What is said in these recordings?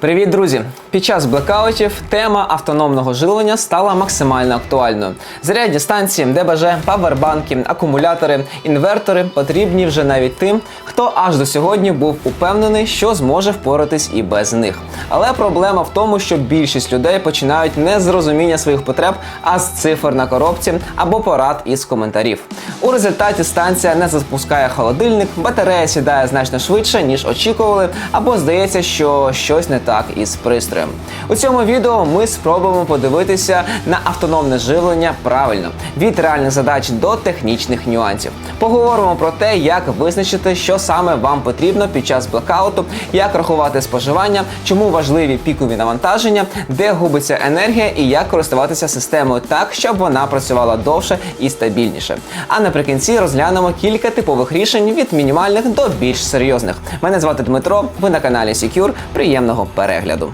Привіт, друзі! Під час блекаутів тема автономного живлення стала максимально актуальною. Зарядні станції, ДБЖ, павербанки, акумулятори, інвертори потрібні вже навіть тим, хто аж до сьогодні був упевнений, що зможе впоратись і без них. Але проблема в тому, що більшість людей починають не з розуміння своїх потреб, а з цифр на коробці або порад із коментарів. У результаті станція не запускає холодильник, батарея сідає значно швидше, ніж очікували, або здається, що щось не так із пристроєм. У цьому відео ми спробуємо подивитися на автономне живлення правильно від реальних задач до технічних нюансів. Поговоримо про те, як визначити, що саме вам потрібно під час блекауту, як рахувати споживання, чому важливі пікові навантаження, де губиться енергія і як користуватися системою так, щоб вона працювала довше і стабільніше. А наприкінці розглянемо кілька типових рішень від мінімальних до більш серйозних. Мене звати Дмитро. Ви на каналі Secure. Приємного перегляду.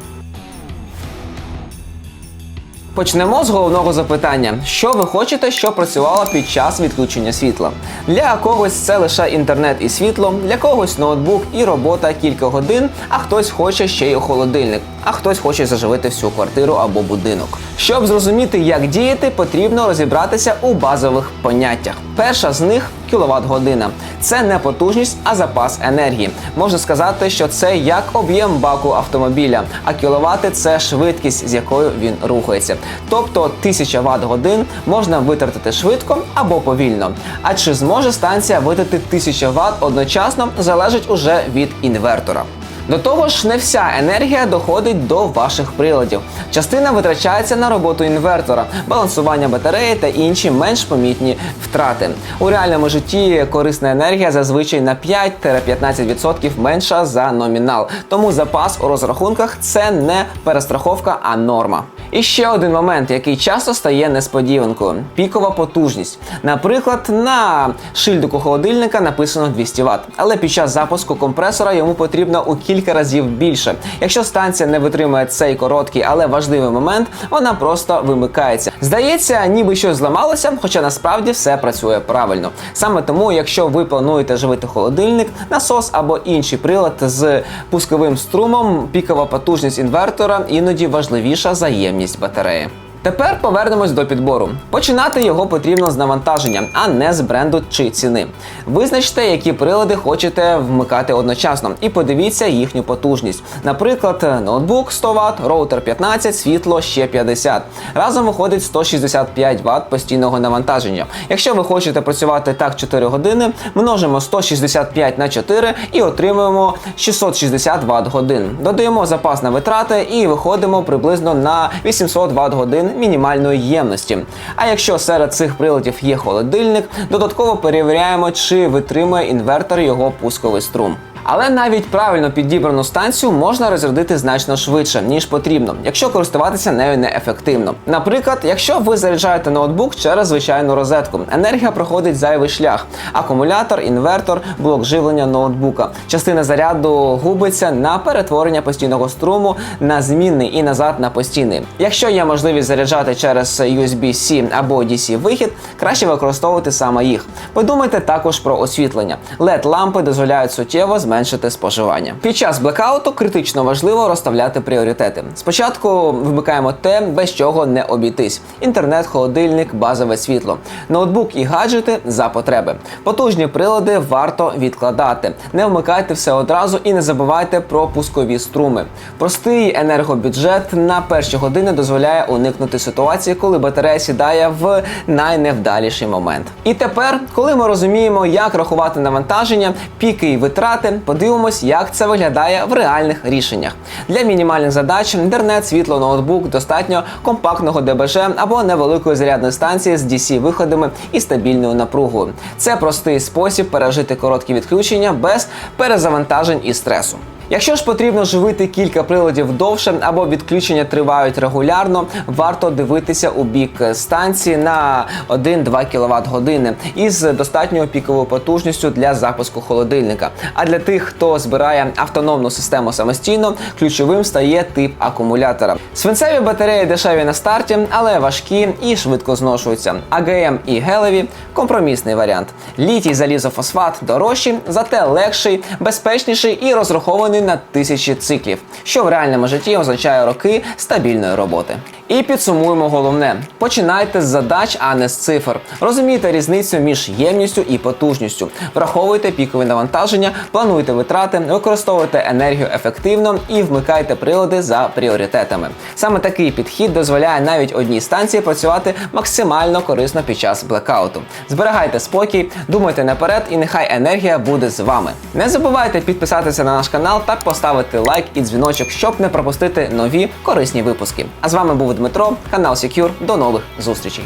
Почнемо з головного запитання: що ви хочете, щоб працювало під час відключення світла? Для когось це лише інтернет і світло, для когось ноутбук і робота кілька годин, а хтось хоче ще й холодильник, а хтось хоче заживити всю квартиру або будинок. Щоб зрозуміти, як діяти, потрібно розібратися у базових поняттях. Перша з них кіловат година. Це не потужність, а запас енергії. Можна сказати, що це як об'єм баку автомобіля, а кіловати це швидкість, з якою він рухається. Тобто 1000 Вт годин можна витратити швидко або повільно. А чи зможе станція видати 1000 Вт одночасно, залежить уже від інвертора. До того ж, не вся енергія доходить до ваших приладів. Частина витрачається на роботу інвертора, балансування батареї та інші менш помітні втрати. У реальному житті корисна енергія зазвичай на 5-15% менша за номінал. Тому запас у розрахунках це не перестраховка, а норма. І ще один момент, який часто стає несподіванкою: пікова потужність. Наприклад, на шильдику холодильника написано 200 Вт, але під час запуску компресора йому потрібно у кілька разів більше. Якщо станція не витримує цей короткий, але важливий момент, вона просто вимикається. Здається, ніби щось зламалося, хоча насправді все працює правильно. Саме тому, якщо ви плануєте живити холодильник, насос або інший прилад з пусковим струмом, пікова потужність інвертора іноді важливіша за ємність батареї. Тепер повернемось до підбору. Починати його потрібно з навантаження, а не з бренду чи ціни. Визначте, які прилади хочете вмикати одночасно, і подивіться їхню потужність. Наприклад, ноутбук 100 Вт, роутер 15, світло ще 50. Разом виходить 165 Вт постійного навантаження. Якщо ви хочете працювати так 4 години, множимо 165 на 4 і отримуємо 660 Вт годин. Додаємо запас на витрати і виходимо приблизно на 800 Вт годин мінімальної ємності. А якщо серед цих приладів є холодильник, додатково перевіряємо, чи витримує інвертор його пусковий струм. Але навіть правильно підібрану станцію можна розрядити значно швидше, ніж потрібно, якщо користуватися нею неефективно. Наприклад, якщо ви заряджаєте ноутбук через звичайну розетку, енергія проходить зайвий шлях: акумулятор, інвертор, блок живлення ноутбука. Частина заряду губиться на перетворення постійного струму на змінний і назад на постійний. Якщо є можливість заряджати через USB-C або DC вихід, краще використовувати саме їх. Подумайте також про освітлення. led лампи дозволяють суттєво зменшити споживання. Під час блекауту критично важливо розставляти пріоритети. Спочатку вимикаємо те, без чого не обійтись: інтернет, холодильник, базове світло, ноутбук і гаджети за потреби. Потужні прилади варто відкладати. Не вмикайте все одразу і не забувайте про пускові струми. Простий енергобюджет на перші години дозволяє уникнути ситуації, коли батарея сідає в найневдаліший момент. І тепер, коли ми розуміємо, як рахувати навантаження, піки і витрати, подивимось, як це виглядає в реальних рішеннях. Для мінімальних задач інтернет, світло, ноутбук достатньо компактного ДБЖ або невеликої зарядної станції з DC виходами і стабільною напругою. Це простий спосіб пережити короткі відключення без перезавантажень і стресу. Якщо ж потрібно живити кілька приладів довше або відключення тривають регулярно, варто дивитися у бік станції на 1-2 кВт години із достатньою піковою потужністю для запуску холодильника. А для тих, хто збирає автономну систему самостійно, ключовим стає тип акумулятора. Свинцеві батареї дешеві на старті, але важкі і швидко зношуються. АГМ і гелеві компромісний варіант. Літій залізофосфат дорожчий, зате легший, безпечніший і розрахований на тисячі циклів, що в реальному житті означає роки стабільної роботи. І підсумуємо головне: починайте з задач, а не з цифр. Розумійте різницю між ємністю і потужністю. Враховуйте пікові навантаження, плануйте витрати, використовуйте енергію ефективно і вмикайте прилади за пріоритетами. Саме такий підхід дозволяє навіть одній станції працювати максимально корисно під час блекауту. Зберігайте спокій, думайте наперед, і нехай енергія буде з вами. Не забувайте підписатися на наш канал та поставити лайк і дзвіночок, щоб не пропустити нові корисні випуски. А з вами Дмитро, канал Secure. До нових зустрічей.